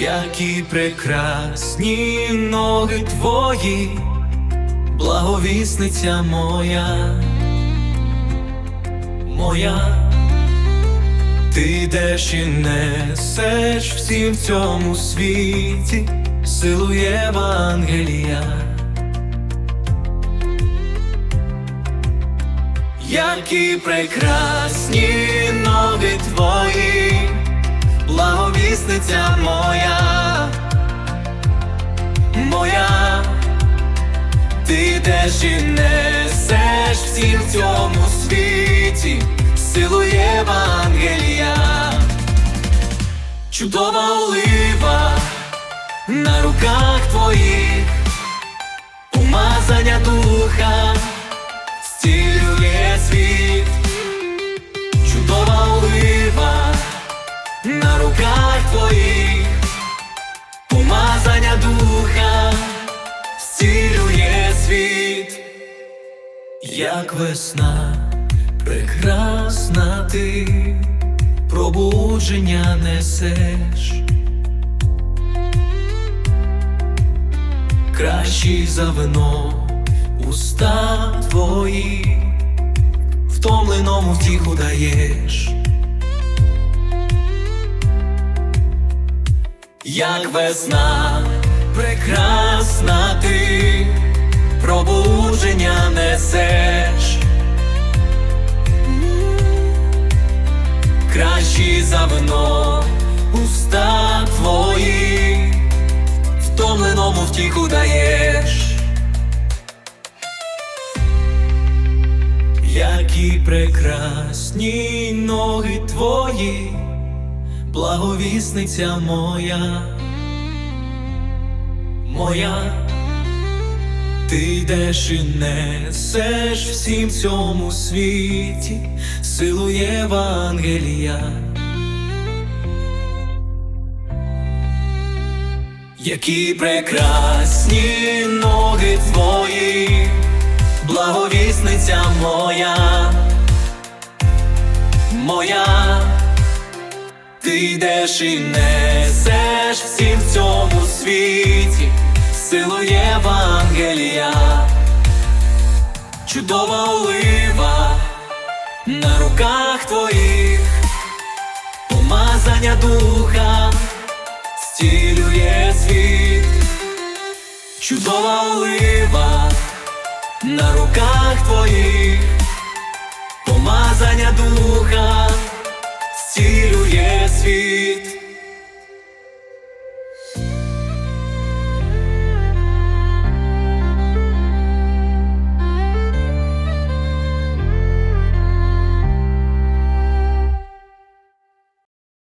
Які прекрасні ноги твої, благовісниця моя, моя, ти йдеш і несеш всім в цьому світі силу Євангелія. Які прекрасні ноги благовісниця моя, моя, ти йдеш і несеш всім в цьому світі. Силу Євангелія, чудова олива на руках твоїх, помазання духа руках твоїх, помазання духа зцілює світ, як весна, прекрасна ти, пробудження несеш. Кращий за вино уста твої, втомленому втіху даєш, як весна, прекрасна ти, пробудження несеш, кращий за вино уста твої, втомленому втіху даєш. Які прекрасні ноги твої, благовісниця моя, моя, ти йдеш і несеш всім цьому світі силу Євангелія. Які прекрасні ноги твої, благовісниця моя, моя, ти йдеш і несеш всім в цьому світі. Силу Євангелія, чудова олива на руках твоїх, помазання духа зцілює світ, чудова олива на руках твоїх, помазання духа зцілює світ.